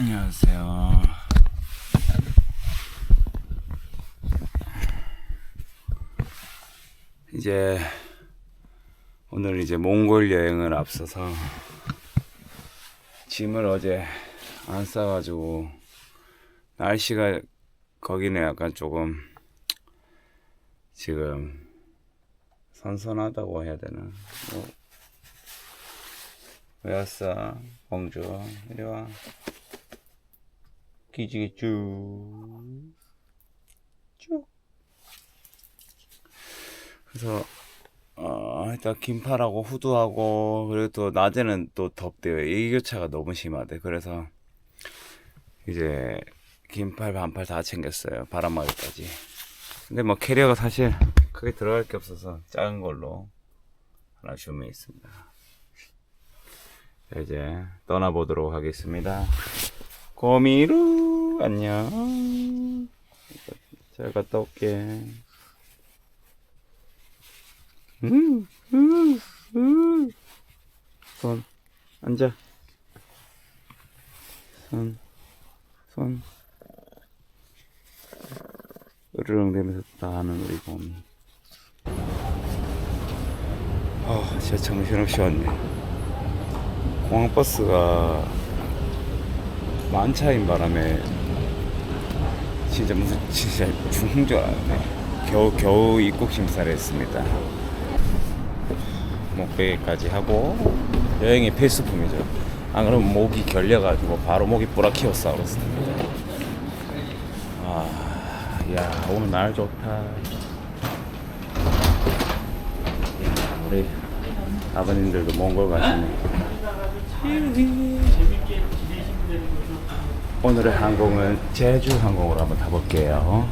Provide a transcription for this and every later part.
안녕하세요. 이제 오늘 이제 몽골 여행을 앞서서 짐을 어제 안 싸가지고 날씨가 거기는 약간 조금 지금 선선하다고 해야 되나? 뭐, 왜 왔어? 공주 이리 와. 기지개 쭉. 쭉. 그래서 어, 일단 긴팔하고 후드하고 그리고 또 낮에는 또 덥대요. 일교차가 너무 심하대. 그래서 이제 긴팔 반팔 다 챙겼어요. 바람막이까지. 근데 뭐 캐리어가 사실 크게 들어갈 게 없어서 작은 걸로 하나 주문했습니다. 자, 이제 떠나보도록 하겠습니다. 고미루 안녕. 잘 갔다 올게. 음, 음, 음. 손 앉아. 손, 손. 으르렁대면서 나하는 우리 곰이. 아, 진짜 정신없이 왔네. 공항버스가 만차인 바람에 진짜 무슨 진짜 죽는 줄 알았네. 겨우 겨우 입국 심사를 했습니다. 목베개까지 하고 여행의 필수품이죠. 안 그러면 목이 결려가지고 바로 목이 그렇습니다. 아, 야 오늘 날 좋다. 야, 우리 아버님들도 몽골 가시네. 오늘의 항공은 제주 항공으로 한번 타볼게요.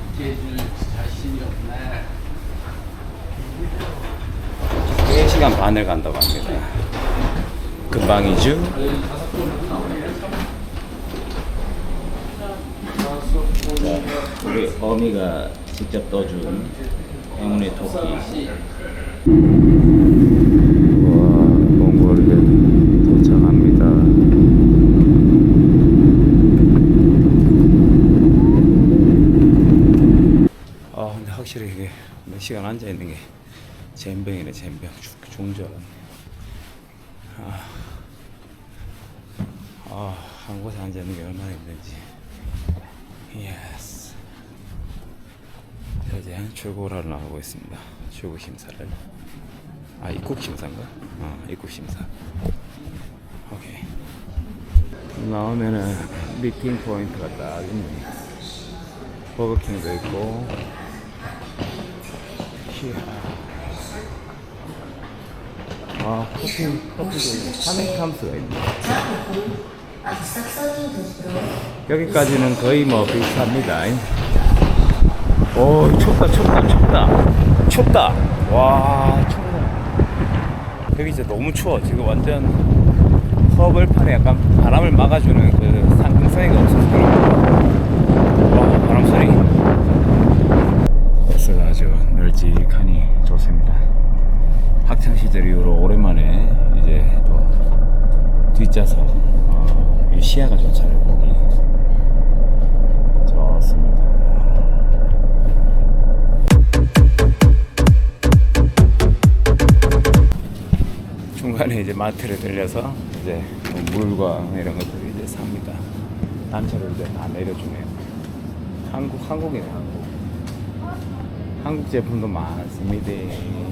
네 시간 반을 간다고 합니다. 금방이죠? 자, 우리 어미가 직접 떠준 행운의 토끼. 와, 몽골에 도착합니다. 아, 근데 확실히 이게 몇 시간 앉아 있는 게 죽은 줄 알았네. 아, 아, 한 곳에 앉아 있는 게 얼마나 힘든지. 예스. 자, 이제 하러 나가고 있습니다. 출국 심사를. 아, 입국 심사인가? 어, 입국 심사. 오케이. 나오면은 미팅 포인트가 딱 있네. 버거킹도 있고. 히야. 아, 커피, 커피도 하멘탐스가 있네. 여기까지는 거의 뭐 비슷합니다. 오, 춥다, 춥다, 춥다. 춥다. 와, 춥다. 여기 진짜 너무 추워. 지금 완전 허벌판에 약간 바람을 막아주는 그 상승성이가 없어서 그런가. 와, 바람 소리. 버스가 아주 널찍하니 좋습니다. 학창 시절 이후로 오랜만에 이제 또 뒷좌석 어, 이 시야가 좋잖아요. 좋습니다. 중간에 이제 마트를 들려서 이제 뭐 물과 이런 것들을 이제 삽니다. 단체로 이제 다 내려주네요. 한국 한국이네 한국. 한국 제품도 많습니다.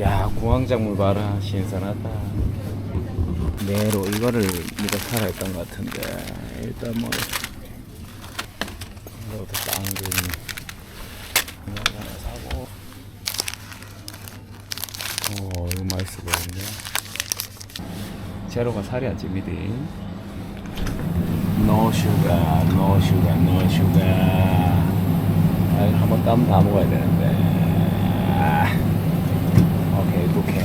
야 공황작물 봐라 신선하다. 네로 이거를 사라 했던 것 같은데. 일단 뭐 이것도 빵들 이거 하나 사고. 오 이거 맛있어 보이는데. 제로가 살이 안 찝니다. 노 슈가 노 슈가 노 슈가 아, 한번 땀 다 먹어야 되는데 아, 오케 이 오케이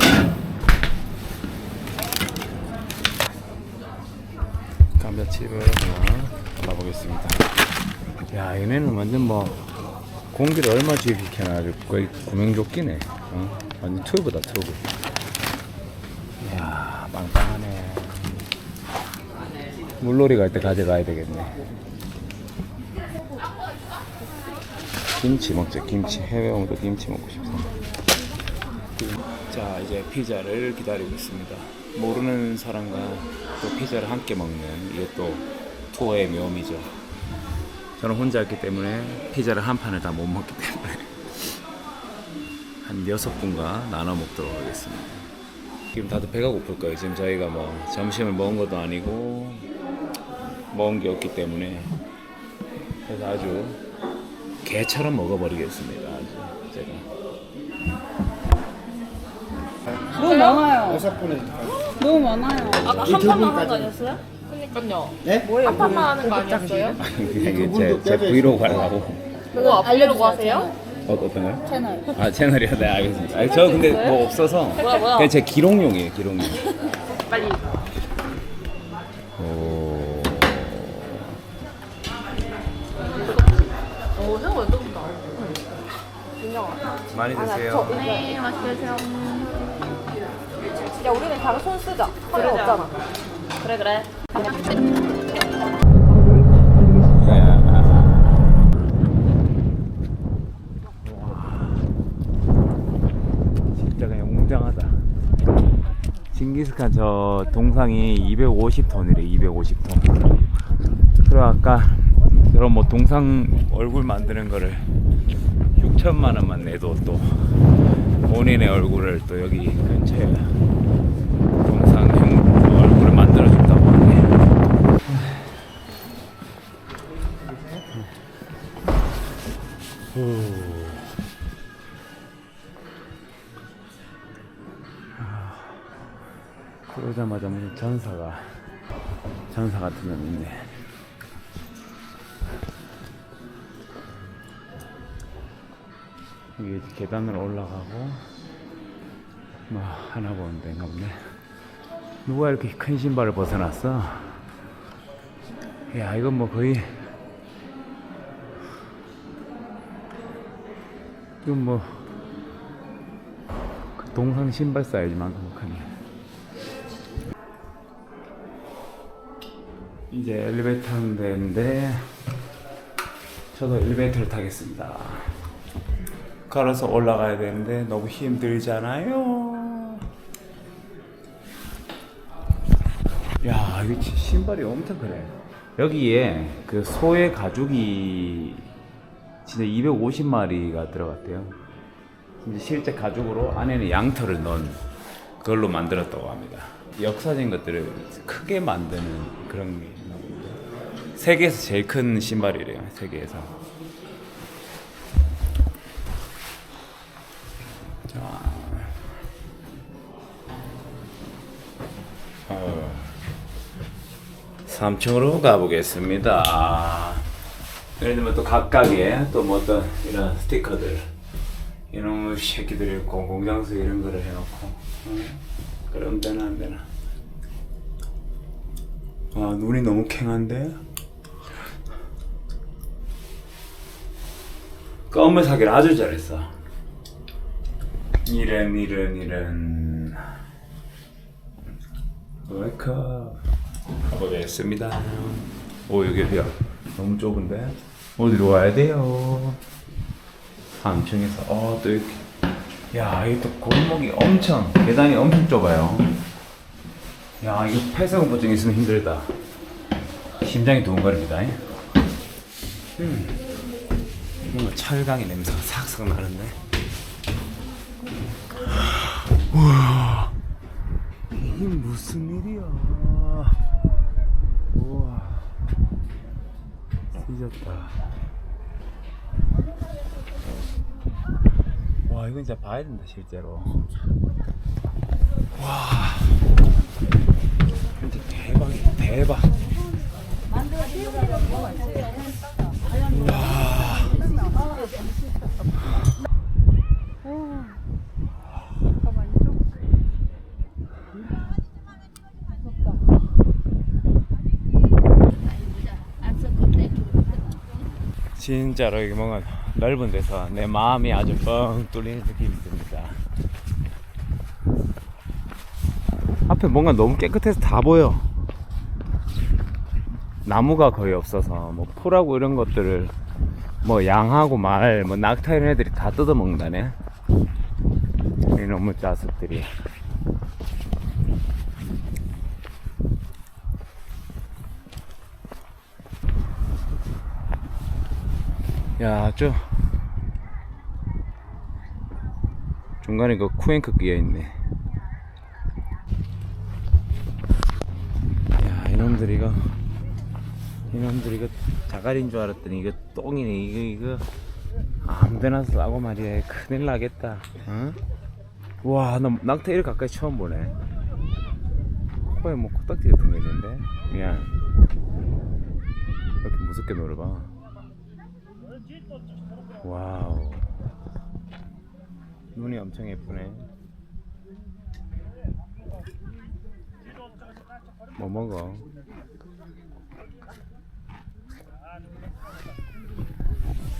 감자칩을 하나 발라보겠습니다 야 얘네는 완전 뭐 공기를 얼마 주입 시켜놔가지고 거의 구명조끼네 어? 완전 튜브다 튜브 이야 빵빵하네 물놀이 갈 때 가져가야 되겠네. 김치 먹자. 김치 해외 또 김치 먹고 싶어. 자 이제 피자를 기다리고 있습니다. 모르는 사람과 또 피자를 함께 먹는 이게 또 투어의 묘미죠. 저는 혼자였기 때문에 피자를 한 판을 다 못 먹기 때문에 한 여섯 분과 나눠 먹도록 하겠습니다. 지금 다들 배가 고플 거예요. 지금 저희가 뭐 점심을 먹은 것도 아니고 먹은 게 없기 때문에 그래서 아주 개처럼 먹어버리겠습니다. 너무 많아요. 여섯 분의 너무 많아요. 아까 한 판만 하는 거 아니었어요? 그니까요. 네? 한 판만 하는 거 아니었어요? 이게 제, 제 브이로그 하려고 그거 앞으로 하세요? 어, 어떤 거요? 채널. 아 채널이요? 네 알겠습니다. 아니, 저 근데 뭐 없어서 뭐야, 뭐야? 그냥 제 기록용이에요 기록용. 빨리. 오. 오, 생각 완전 좋다. 많이 드세요. 네, 맛있게 드세요. 야, 우리는 다른 손 쓰자. 그래, 없잖아. 그래, 그래. 진짜 그냥 웅장하다. 징기스칸 저 동상이 250톤이래 250톤. 그리고 아까 그런 뭐 동상 얼굴 만드는 거를 6천만 원만 내도 또 본인의 얼굴을 또 여기 근처에 동상형 얼굴을 만들어 준다고 하네. 그러자마자 무슨 전사가 전사 같은 놈 있네. 이게 계단으로 올라가고 뭐 하나 보는 데인가 보네. 누가 이렇게 큰 신발을 벗어놨어? 야 이건 뭐 거의 이건 뭐그 동상 신발 사이즈만큼 크네. 이제 엘리베이터 타는 데인데 저도 엘리베이터를 타겠습니다. 걸어서 올라가야 되는데 너무 힘들잖아요. 야, 진짜 신발이 엄청 크네. 여기에 그 소의 가죽이 진짜 250마리가 들어갔대요. 실제 가죽으로 안에는 양털을 넣은 그걸로 만들었다고 합니다. 역사적인 것들을 크게 만드는 그런 게 있나 봅니다. 세계에서 제일 큰 신발이래요. 세계에서. 3층으로 가보겠습니다. 예를 들면 또 각각의 또 뭐 어떤 이런 스티커들 이놈의 새끼들이 공공장소 이런 거를 해놓고 응? 그럼 되나 안 되나? 아 눈이 너무 캥한데? 껌을 사기를 아주 잘했어. 이런 이런 이런. 웨이크업 가보겠습니다. 오 여기 어디야. 너무 좁은데? 어디로 와야 돼요. 3층에서. 어또 이렇게. 야 이게 또 골목이 엄청 계단이 엄청 좁아요. 야 이거 폐쇄공포증 있으면 힘들다. 심장이 두근거립니다. 음. 뭔가 철강의 냄새가 싹싹 나는데? 우와. 이게 무슨 일이야 우와 찢었다. 와 이건 진짜 봐야 된다 실제로. 와. 진짜 대박이야 대박 진짜로 여기 뭔가 넓은 데서 내 마음이 아주 뻥 뚫리는 느낌이 듭니다. 앞에 뭔가 너무 깨끗해서 다 보여. 나무가 거의 없어서 뭐 풀하고 이런 것들을 뭐 양하고 말, 뭐 낙타 이런 애들이 다 뜯어 먹는다네. 이놈의 자식들이. 야, 저 중간에 그 쿠앤크 끼어 있네. 야, 이놈들 이거 이놈들 이거 자갈인 줄 알았더니 이거 똥이네. 이거 이거 아무데나 싸고 말이야. 큰일 나겠다. 응? 와, 나 낙타 이렇게 가까이 처음 보네. 코에 뭐 코딱지 같은 거 있는데. 미안. 이렇게 무섭게 놀아봐. 와우. 눈이 엄청 예쁘네. 뭐 먹어?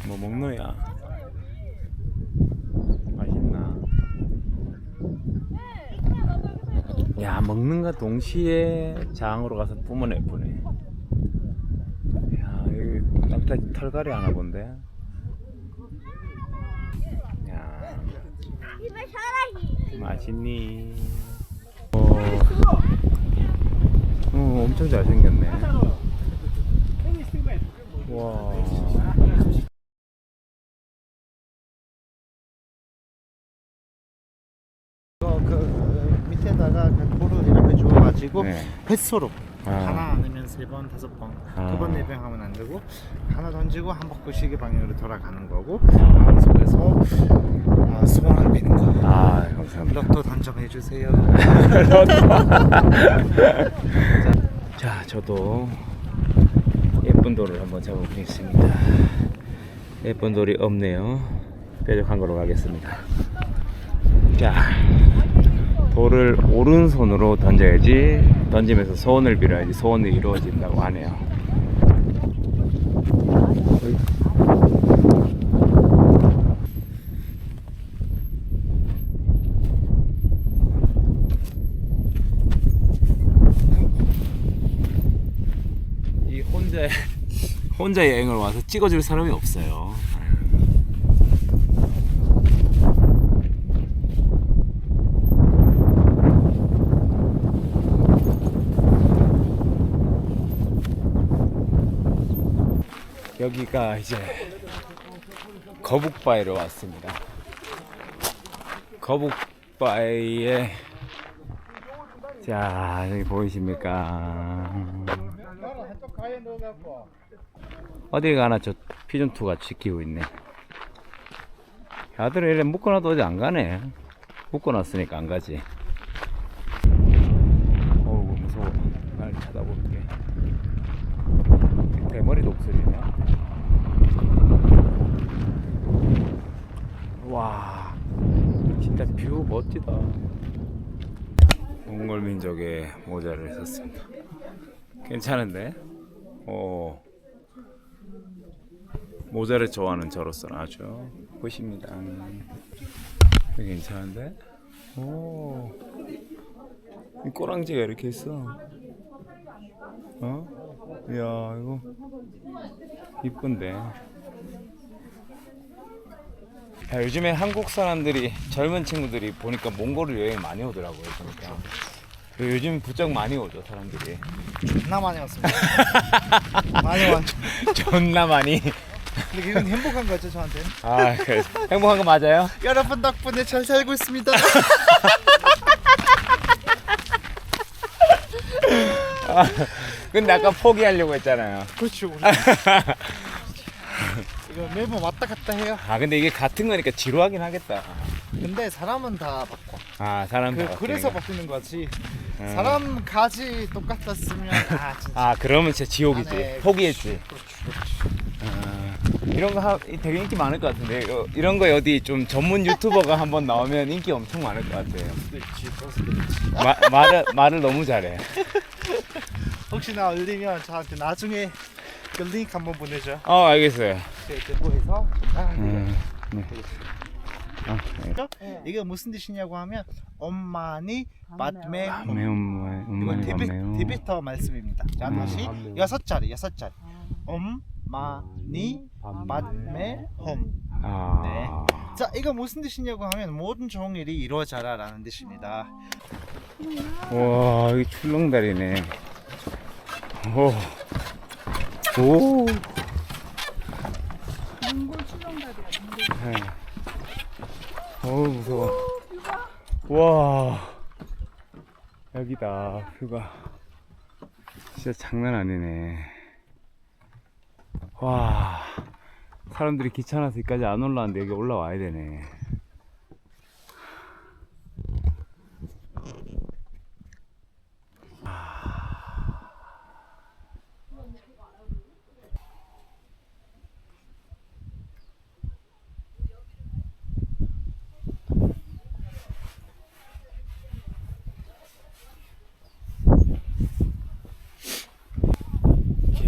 뭐 먹노야? 맛있나? 야 먹는가 동시에 장으로 가서 뿜어 내보네. 야 여기 낙타 털갈이 하나 본데. 야 맛있니? 어, 어 엄청 잘생겼네. 와. 이거 그 밑에다가 그 고를 이렇게 주워가지고 네. 횟수로 아. 하나 아니면 세 번 다섯 번 아. 두번 네 번 하면 안 되고 하나 던지고 한 바퀴 시계 방향으로 돌아가는 거고 다음 속에서 아, 소원을 비는 거 아 감사합니다. 로또 당첨해 주세요 자, 저도 예쁜 돌을 한번 잡아보겠습니다. 예쁜 돌이 없네요. 뾰족한 걸로 가겠습니다. 자, 돌을 오른손으로 던져야지 던지면서 소원을 빌어야지 소원이 이루어진다고 하네요. 혼자 여행을 와서 찍어줄 사람이 없어요. 여기가 이제 거북바위로 왔습니다. 거북바위에 자 여기 보이십니까? 어디 가나 저 피존투가 지키고 있네. 아들을 이래 묶어놔도 어디 안 가네. 묶어놨으니까 안 가지. 어우 무서워. 날 쳐다볼게. 대머리 독수리네. 와, 진짜 뷰 멋지다. 몽골 민족의 모자를 썼습니다. 괜찮은데? 오. 모자를 좋아하는 저로서는 아주. 되게 괜찮은데? 오. 이 꼬랑지가 이렇게 있어. 어? 이야, 이거. 이쁜데. 야, 요즘에 한국 사람들이, 젊은 친구들이 보니까 몽골을 여행 많이 오더라고요. 보니까. 그리고 요즘 부쩍 많이 오죠, 사람들이. 존나 많이 왔습니다 많이 왔죠 존나 많이. 근데 이건 행복한 거죠 저한테는 아, 그래. 행복한 거 맞아요? 여러분 덕분에 잘 살고 있습니다 근데 아까 포기하려고 했잖아요. 그렇죠 우리 이거 매번 왔다 갔다 해요 아, 근데 이게 같은 거니까 지루하긴 하겠다. 근데 사람은 다 바꿔 아, 사람 다 그, 그래서 바뀌는 바뀌는 거지 음. 사람 가지 똑같았으면 아 진짜 아, 그러면 진짜 지옥이지. 안 해. 포기했지. 그렇지 그렇지 아, 이런 거 하, 되게 인기 많을 것 같은데 이거, 이런 거 어디 좀 전문 유튜버가 한번 나오면 인기 엄청 많을 것 같아요. 그렇지 그래서 그렇지 마, 말을 말을 너무 잘해. 혹시나 올리면 저한테 나중에 그 링크 한번 보내줘 어, 알겠어요. 아, 음, 네. 아, 네. 그죠? 이게 무슨 뜻이냐고 하면 엄마니 아, 매운 이건 음만이 데뷔, 매운. 데뷔터 말씀입니다. 자 음. 다시 여섯 자리 여섯 자리 엄마니 밭매 홈. 아. 네. 자 이거 무슨 뜻이냐고 하면 모든 좋은 일이 이루어져라라는 뜻입니다. 와, 여기 출렁다리네. 오. 오. 네. 어우, 무서워. 와. 여기다, 뷰가. 진짜 장난 아니네. 와. 사람들이 귀찮아서 여기까지 안 올라왔는데 여기 올라와야 되네.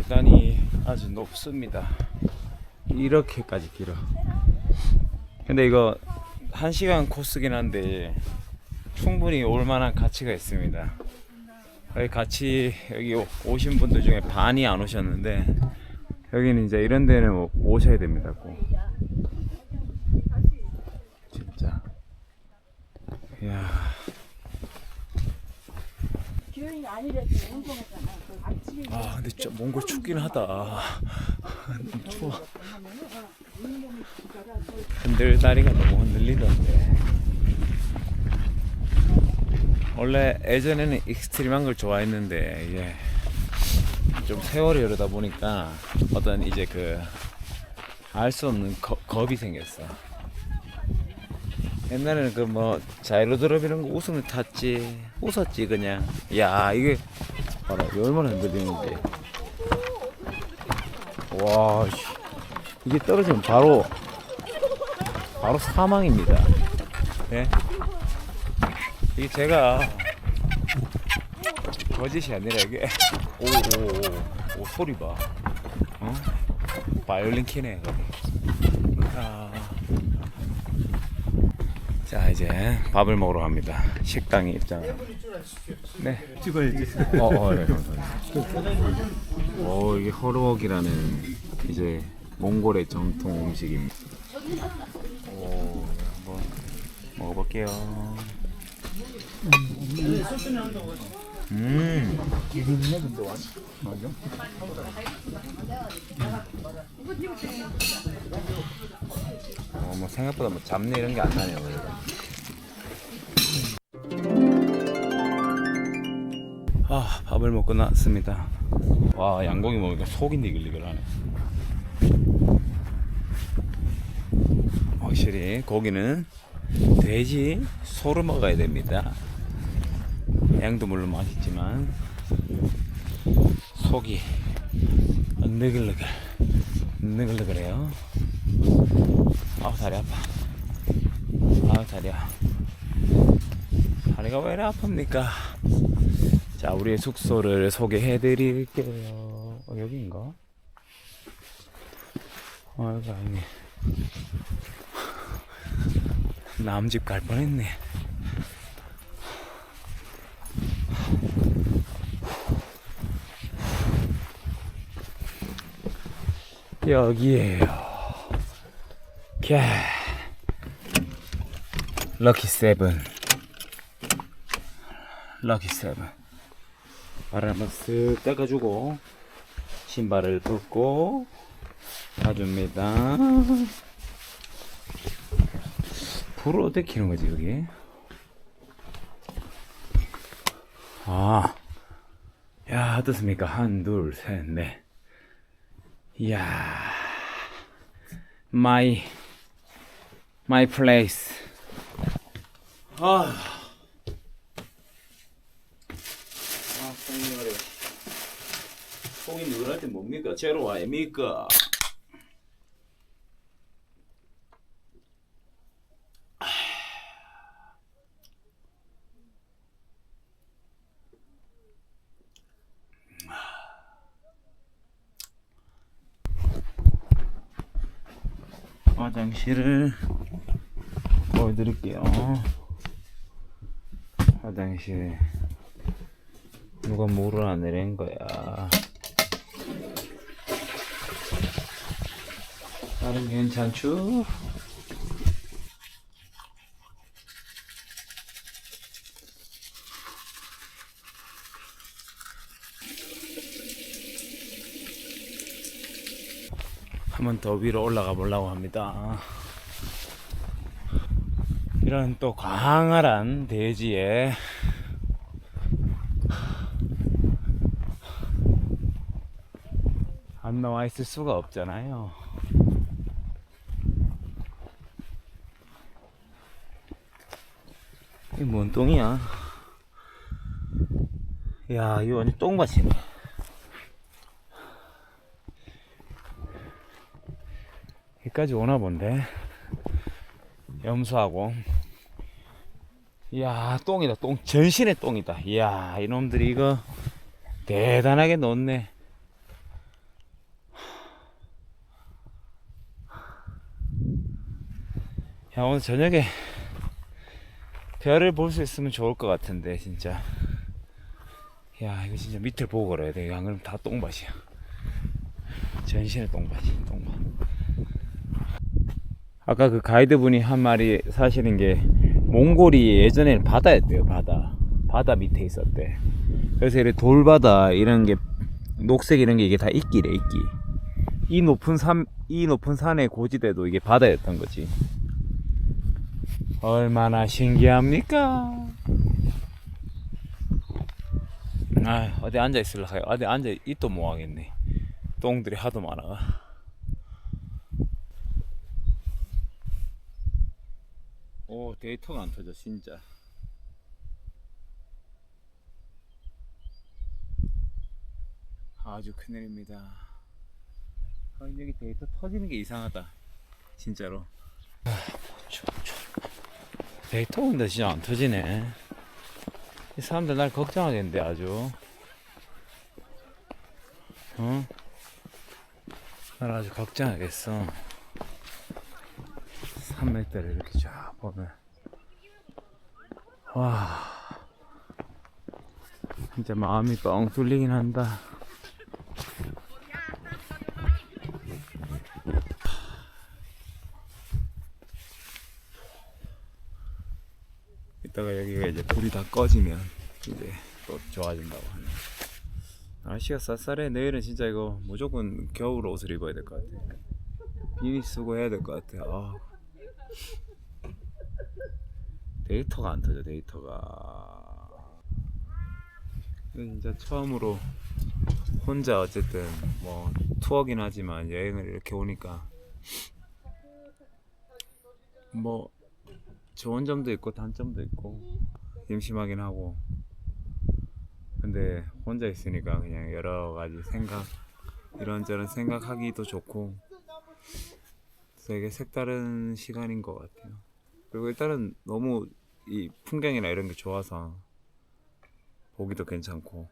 계단이 아주 높습니다. 이렇게까지 길어. 근데 이거 한 시간 코스긴 한데 충분히 올 만한 가치가 있습니다. 여기 같이 여기 오- 오신 분들 중에 반이 안 오셨는데 여기는 이제 이런 데는 오- 오셔야 됩니다. 꼭. 진짜. 이야. 아 근데 진짜 몽골 춥긴 하다. 추워 흔들 다리가 너무 흔들리던데. 원래 예전에는 익스트림한 걸 좋아했는데 이게 좀 세월이 흐르다 보니까 어떤 이제 그 알 수 없는 거- 겁이 생겼어. 옛날에는 그 뭐 자이로드롭 이런 거 웃으면 탔지. 웃었지 그냥. 야 이게 봐라 이게 얼마나 흔들리는지. 와 씨. 이게 떨어지면 바로 바로 사망입니다. 예 이게 제가 거짓이 아니라 이게 오오오 오, 소리 봐. 어? 바이올린 키네 아. 자 이제 밥을 먹으러 갑니다. 식당에 입장을 네 찍어야지. 어, 어, 네, 감사합니다. 어, 이게 허르웍이라는 이제 몽골의 전통 음식입니다. 오, 한번 먹어볼게요. 음. 어, 뭐 생각보다 뭐 잡내 이런 게 안 나네요. 그래도. 아 밥을 먹고 나왔습니다. 와 양고기 먹으니까 속이 니글니글하네. 확실히 고기는 돼지 소를 먹어야 됩니다. 양도 물론 맛있지만 속이 느글느글 느글느글해요. 아우 다리 아파. 아우 다리야. 다리가 왜 이리 아픕니까 자, 우리의 숙소를 소개해 드릴게요. 어, 여기인가? 어, 여기 아니네. 남집 갈 뻔했네. 여기에요. 캬. 럭키 세븐. 럭키 세븐. 한번 쓱 닦아주고 신발을 벗고 가줍니다. 불을 어떻게 켜는 거지 여기? 아, 야 어떻습니까? 한, 둘, 셋, 넷. 이야, my place. 아. 아, 형님 말이야. 속이 누구한테 뭡니까? 제로 아닙니까? 화장실을 보여드릴게요. 화장실. 누가 물을 안 내린 거야. 나름 괜찮죠? 한번 더 위로 올라가 보려고 합니다. 이런 또 광활한 대지에 안 나와 있을 수가 없잖아요. 이게 뭔 똥이야? 야, 이거 완전 똥밭이네. 여기까지 오나 본데. 염소하고. 이야, 똥이다, 똥. 전신의 똥이다. 이야, 이놈들이 이거 대단하게 놓네. 야, 오늘 저녁에 별을 볼 수 있으면 좋을 것 같은데, 진짜. 야, 이거 진짜 밑을 보고 걸어야 돼. 안 그러면 다 똥밭이야. 전신의 똥밭이, 똥밭. 아까 그 가이드분이 한 말이 사실인 게 몽골이 예전에는 바다였대요 바다 바다 밑에 있었대 그래서 이렇게 돌바다 이런 게 녹색 이런 게 이게 다 이끼래 이끼 이 높은 산이 높은 산의 고지대도 이게 바다였던 거지 얼마나 신기합니까? 아 어디 앉아 있을라 해요? 어디 앉아 있도 못 하겠네. 똥들이 하도 많아. 오 데이터가 안 터져 진짜. 아주 큰일입니다. 아, 여기 데이터 터지는 게 이상하다 진짜로. 아. 데이터 근데 진짜 안 터지네. 이 사람들 날 걱정하겠는데 아주. 어? 날 아주 걱정하겠어. 3m를 이렇게 쫙 보면. 와. 진짜 마음이 뻥 뚫리긴 한다 이따가 여기가 이제 불이 다 꺼지면 이제 또 좋아진다고 하네 날씨가 쌀쌀해. 내일은 진짜 이거 무조건 겨울 옷을 입어야 될 것 같아 비니 쓰고 해야 될 것 같아 아. 데이터가 안 터져 데이터가. 진짜 처음으로 혼자 어쨌든 뭐 투어긴 하지만 여행을 이렇게 오니까 뭐 좋은 점도 있고 단점도 있고 심심하긴 하고 근데 혼자 있으니까 그냥 여러 가지 생각 이런저런 생각하기도 좋고 되게 색다른 시간인 것 같아요. 그리고 일단은 너무 이 풍경이나 이런 게 좋아서 보기도 괜찮고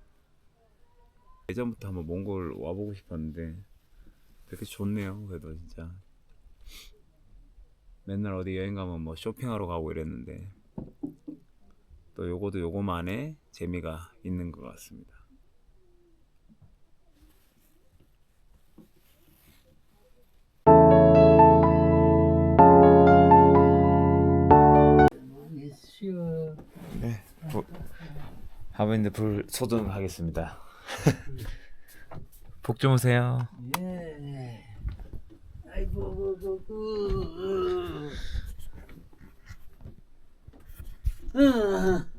예전부터 한번 몽골 와보고 싶었는데 되게 좋네요. 그래도 진짜 맨날 어디 여행 가면 뭐 쇼핑하러 가고 이랬는데 또 요거도 요거만의 재미가 있는 것 같습니다. 네, 불, 하부인데 불 소등하겠습니다. 복 주무세요. 예. 아이고, 그, 그, 그. 어,